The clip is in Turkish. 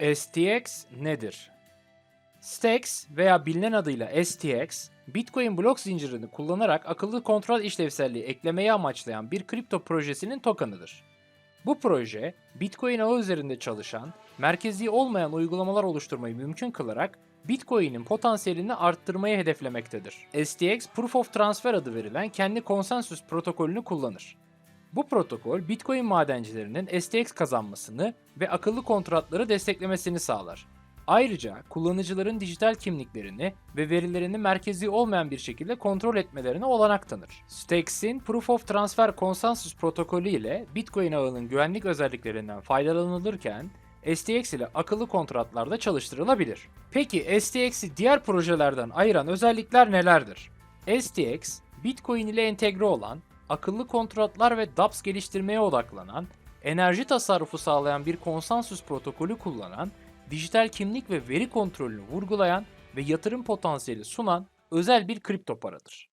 STX nedir? Stacks veya bilinen adıyla STX, Bitcoin blok zincirini kullanarak akıllı kontrol işlevselliği eklemeyi amaçlayan bir kripto projesinin tokenıdır. Bu proje, Bitcoin ağı üzerinde çalışan, merkezi olmayan uygulamalar oluşturmayı mümkün kılarak Bitcoin'in potansiyelini arttırmayı hedeflemektedir. STX Proof of Transfer adı verilen kendi konsensüs protokolünü kullanır. Bu protokol Bitcoin madencilerinin STX kazanmasını ve akıllı kontratları desteklemesini sağlar. Ayrıca kullanıcıların dijital kimliklerini ve verilerini merkezi olmayan bir şekilde kontrol etmelerine olanak tanır. Stex'in Proof of Transfer Consensus protokolü ile Bitcoin ağının güvenlik özelliklerinden faydalanılırken STX ile akıllı kontratlarda çalıştırılabilir. Peki STX'i diğer projelerden ayıran özellikler nelerdir? STX, Bitcoin ile entegre olan, akıllı kontratlar ve dApps geliştirmeye odaklanan, enerji tasarrufu sağlayan bir konsensus protokolü kullanan, dijital kimlik ve veri kontrolünü vurgulayan ve yatırım potansiyeli sunan özel bir kripto paradır.